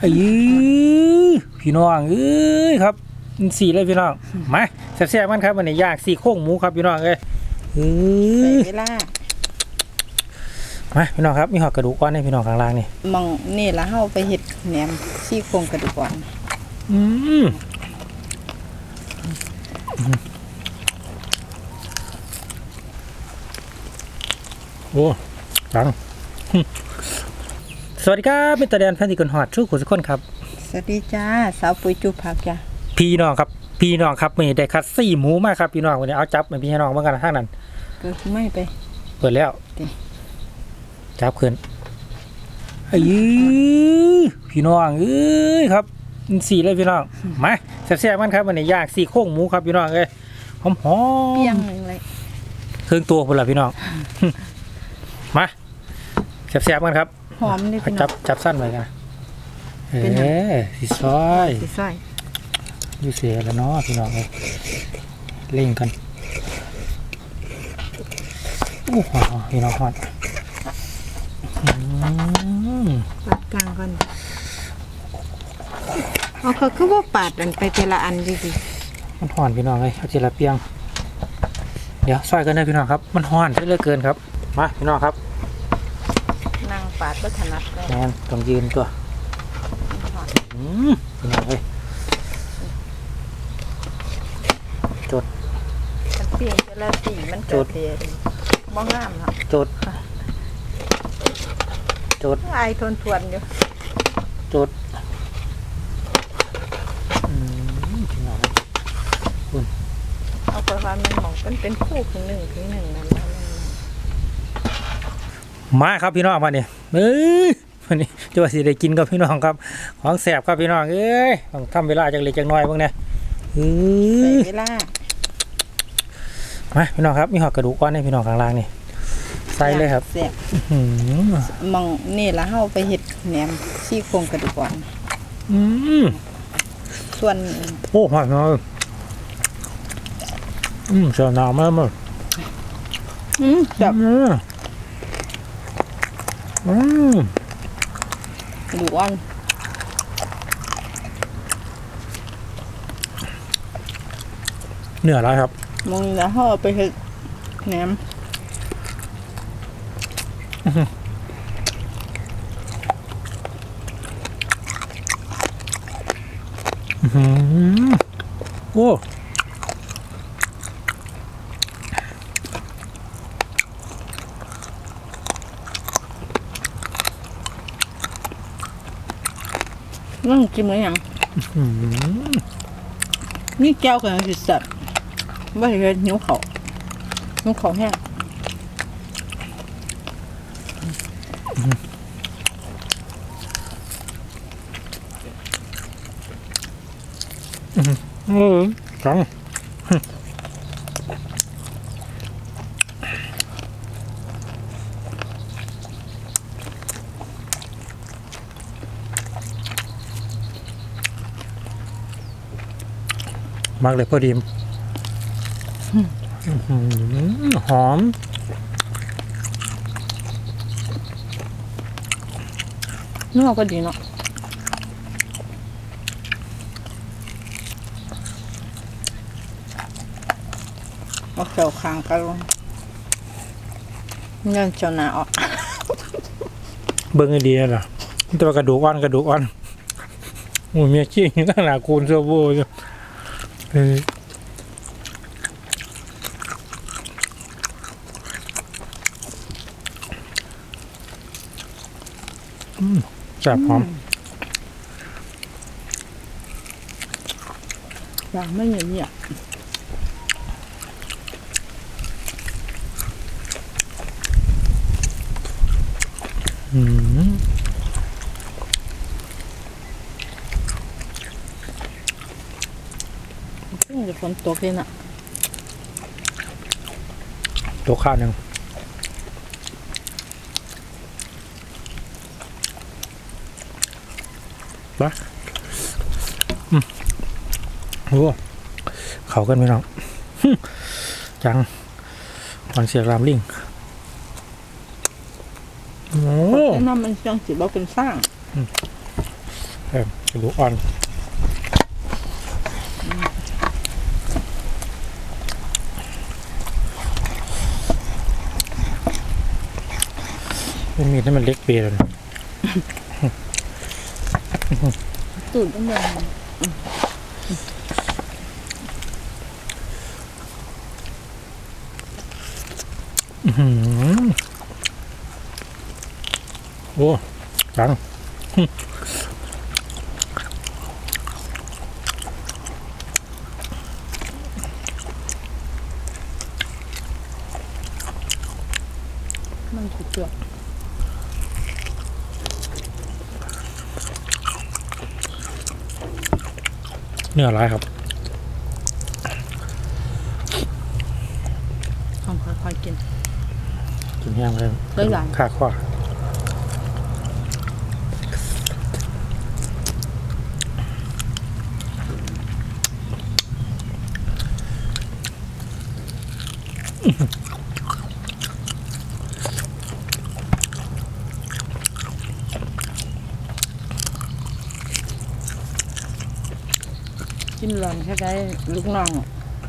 ไอ้ยื้อพี่น้องเอ้ยครับสีเลยพี่น้องมาแซ่บๆมันครับวันนี้ย่างสี่โค้งหมูครับพี่น้องเอ้ยเอ้ใส่ยเวลามาพี่น้องครับมีหอกกระดูกก้อนให้พี่น้องข้างล่างนี่มองนี่ละเฮาไปเฮ็ดแหนมซี่โครงกระดูกอ่อนอืมโอ้ดัง สวัสดีครับมิตรแดนแฟนติกนหอดชู้ขุนสุกคนครับ สวัสดีจ้าสาวปุ๋ยจุผักจ้าพี่น้องครับ พี่น้องครับมีได้คัดสี่หมูมากครับพี่น้องวันนี้เอาจับมาพี่น้องเมื่อกันข้างนั้นเกิดไม่ไป เปิดแล้วดิจับขึ้นไอ้ยื้อพี่น้องเอ้ยครับสี่เลยพี่น้องมาแซ่บๆมันครับวันนี้ย่างสี่โค้งหมูครับพี่น้องเอ้ยหอมหอเปียงมหนึงเลยเครื่องตัวพุ่นละพี่น้องมาแซ่บๆกันครับ หอมนี่เอาพี่น้จัอบงจับสั้นไว้กันเอเป็นไงอสีซอยสิใส่อยู่เสียแล้วเนาะพี่น้องเอ้ยเล่งกันโอ้โหพี่น้องฮอดอืมปัดกลางก่อนเอาเขาคือว่าปาดอันไปแต่ละอันดิสิมันห่อนพี่น้องเลยเอาเจลาเปียง เดี๋ยวซอยกันได้พี่น้องครับ มันห่อนซะเหลือเกินครับมาพี่น้องครับนั่งปาด บ่ถนัดเลยแมนต้องยืนตัวอืมพี่น้องเอ้ยมันเปียงแต่ละสีมันเกิดเดียบ่งามเนาะโจดโจด อายทนทวนอยู่โจดอืมพี่น้องเอ้ยเอาไปว่ามันหมองเป็นเป็นคู่ถึงหนึ่งถึงหนึ่งนั่นแล้ว มันมาครับพี่น้องมาเนี่ยเอ้ยวันนี้จะว่าสิได้กินกับพี่น้องครับ ของแสบครับพี่น้องเอ้ยต้องทำเวลาจากเล็กจากน้อยบ้างเนี่ยเอ้ใส่ยเวลามาพี่น้องครับมีหอกกระดูกก้อนให้พี่น้องข้างล่างนี่ใส่เลยครับแซ่บอืมมองนี่ละเฮาไปเฮ็ดแหนมซี่โครงกระดูกอ่อนอืมส่วนโอ้หอยมากอืมเสียวหนาวมากมากอืมแบบอืม อืมกระดูกอ่อนเหนืออะไรครับมองนี่ละเฮาเอาไปเฮ็ดแหนมอื้อหือโอ้ นั่งกินมื้อหยังอืมนี่แก้วกันสิแซ่บบ่ได้เฮ็ดหิวข้าวหิวข้าวแห้งเออจัง มากเลยพอดีอื้อหือหอม นัวก็ดีเนาะเอาแก้วข้างกันลงเงินเจ้าหน้าออก เบิ่งให้ดีนะล่ะตัวกระดูกอ่อนกระดูกอ่อนโอ้ยเมียขี้ตั้งหนาคูณเสื้อโบ้อยู่ คือแซ่บหอมอยางไม่เหนียวเนี่ย อืม เพิ่งจะฝนตกเลยน่ะตัวข้าวหนึ่งปะอืมโอ้เขากันไหมน้องจังคอนเสียรามลิงโอ้แต่น้ำมันจังสิบ่เป็นสร้างเออกระดูกอ่อน มันมีดให้มันเล็กเปียเลยตูดต้องแดงอื้อหือโอ้จัง มันสุดเจือ เนื้อร้ายครับต้องค่อยๆกิน กินแห้งเลยได้หลายขาข้ออื้ กินหล่อนแค่ได้ลูกน้อง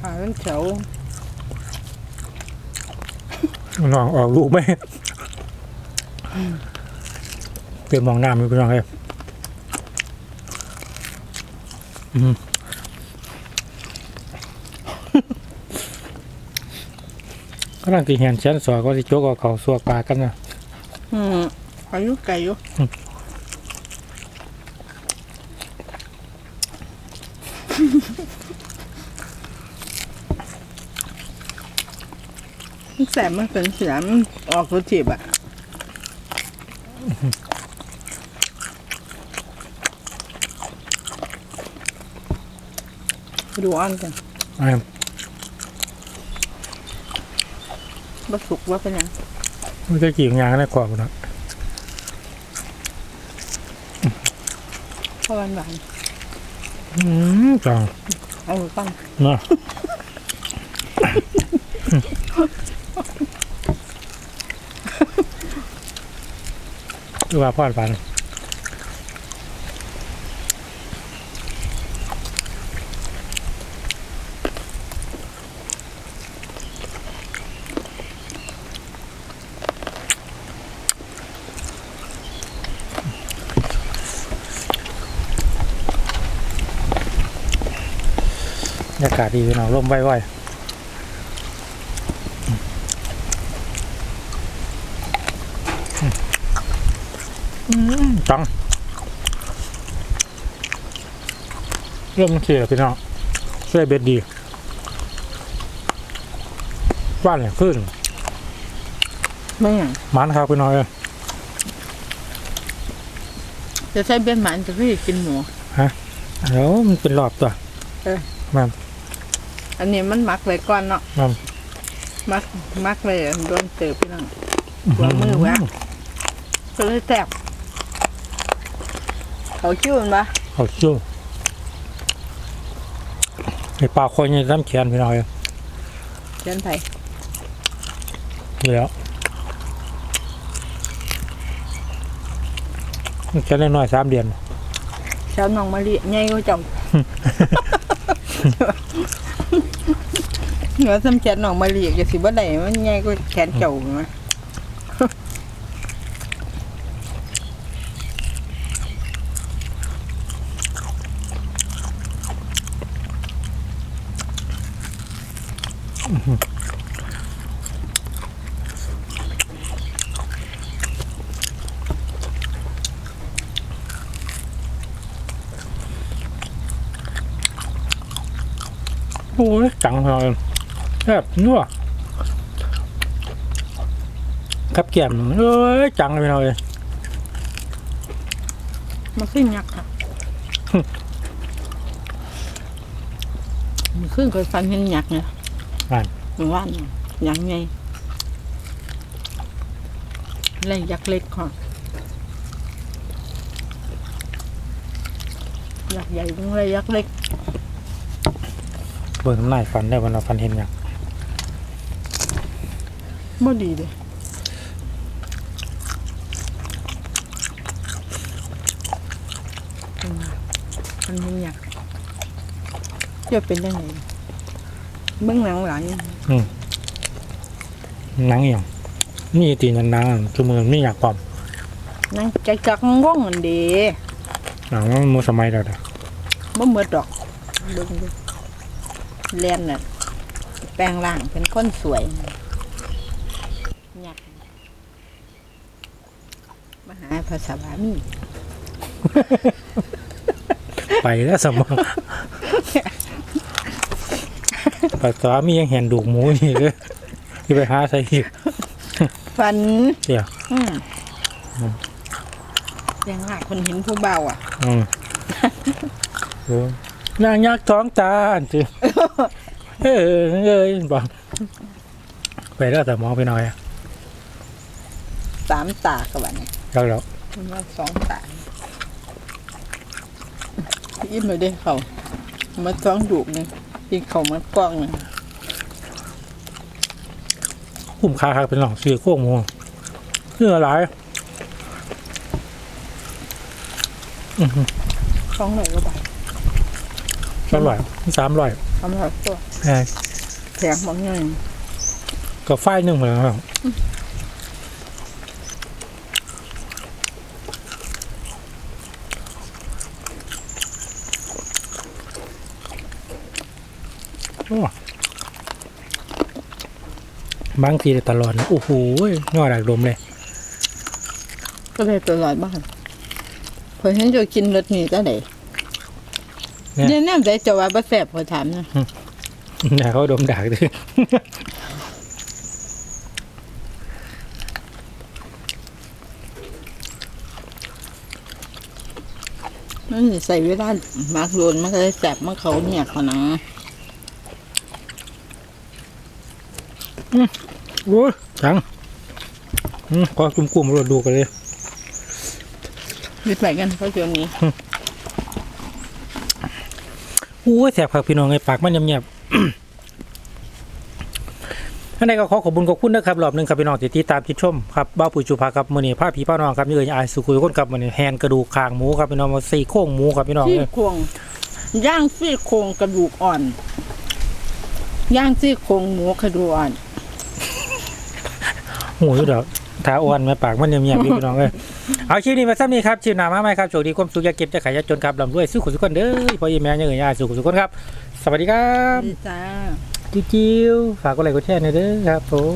หาเรื่องเฉาน้องออกลูกไหมเปลี่ยนมองหน้ามีพี่น้องเลยอื้อหือกำลังตีแหนแชนสอก็สิโจกเอาเขาสวกปลากันนะอืมอายุไก่อยู่ อืม มัน แสบมันเป็นเสียมันออกรสจีบอะดูอ่อนกันไอ้ว่าสุกว่าเป็นหยังไม่ได้กี่งานได้กว่านะเพราะมันหวาน อืมจังเอาตั้งเนาะคือว่าพอดปัน รยากาศดีพี่น้องร่มไว้ๆอืมจังเริ่องมันเสียแล้วพี่น้องเสียเบ็ดดีว่านเนี่ยขึ้นไม่หยังมันครับพี่น้องเอ้ยจะใช้เบี้ยนหมันจะพี่กินหมูฮะเดี๋ยวมันเป็นรอบตัวแม่ อันนี้มันมักไว้ก่อนเนาะมันมักมักเลยโดนเติบพี่น้องหัวมือแวะก็เลยแสบเขาคิ้วมันปะเขาจุ่มไอ้ปลาคอยนี่น้ำแขนพี่น้องเอ้ยเชียนไผ่นี่แล้วมันแค่น้อยๆสามเดือนเช้าน้องมะลิใหญ่ก็จัง เหนือซ้ำแขนหนองมะลิก็สิบ่ได้มันใหญ่ก็แขนเจ้าไหมโอ้ยจังเลย แซ่บนัวครับแก้มเอ้ยจังเลยพี่น้องเอ้ยมันขึ้นยักษ์ค่ะมันขึ้นเคยฟันเห็นยักษ์ไงอ่านมันว่านยักษ์ไงไรยักษ์เล็กค่ะยักษ์ใหญ่ต้องไรยักษ์เล็กเบิ่งน้ำลายฟันได้วันเราฟันเห็นยัง บ่ดีเลยมันเป็นอยากจะเป็นยังไงเบื้องหลังหลังหนังอหย่างนี่ตีนันหนังอะคือมือไม่อยากปลอมนั่งจักจักง่วงอันเดีหนังมันมือสมัยเดียวบ่เหมือดดอกเบิ่งดูเลียนน่ะแปลงร่างเป็นคนสวย อยากมาหาภาษาบามีไปแล้วสมองปัสสาวะมียังเห็นดูกหมูนี่เลยที่ไปหาใส่หีบฝันเดี๋ยวอืมยังหาคนเห็นผู้เบาอะ อืมโอ้นางยักษ์ท้องจานจิเออเอ้ยบอกไปแล้วแต่มองไปหน่อยอะสามตากับวันนี้แล้วแล้วมันว่าสองตายิ้มเลยเด้เขามาสองดูกหนึงกินเขามากล้องหนึงคุ้มค่าครับเป็นหลองซื้อโค้งหมูเนื้อหลายอือหือสองหน่อยก็บาทอร่อยสามร้อยสำหรับตัวแพงแพงบางอย่างกับไฟหนึ่งเหมือนกัน บโอ้บางทีตลอดนะโอ้โหยอดดักดมเลย ก็เลยตลอดบ้านพอเห็นจะกินรสนี่ก็ได้เนี่ยเนี่ยน้ำใจจะว่าบ่แซ่บพอถามนะนะเขาดมดักด้วยมันสิใส่เวลามากโดนมันก็เลยแซ่บมันเขาเนี่ยเขานะ โอ้ยจังอืมขอจุ่มกลุ่มๆรถดูกันเลยยึดไปกันเขาช่วงนี้โอ้ยแสบครับพี่น้องไอ้ปากมันเงียบๆท่านใดก็ขอขอบคุณขอบคุณนะครับรอบหนึ่งครับพี่น้องที่ติดตามติดชมครับบ้าวปุ๋ยจุภาครับมือนี้ผ้าผีผ้าน้องครับนี่เลยอายสุขุยคนครับมือนี้แฮนกระดูกคางหมูครับพี่น้องมาสี่โค้งหมูครับพี่น้องซี่เอ้ยโครงย่างซี่โครงกระดูกอ่อนย่างซี่โครงหมูกระดูกอ่อน หูยเดี๋ยวถ้าอ้วนแม่ปากมันเงียบๆอยู่พี่น้องเอ้ยเอาชีพนี้มาซ้ำนี้ครับชีพหนามาไหมครับโชคดีความสุขอยาเก็บจะขายยาจนครับลำด้วยสู้ขุนสุขคนเด้อพ่อยีแม่ยังเอ่ยอายสุขุนสุขคนครับ สวัสดีครับดีจ้า จิ้วๆฝากกดไลค์กดแชร์หน่อยเด้อครับผม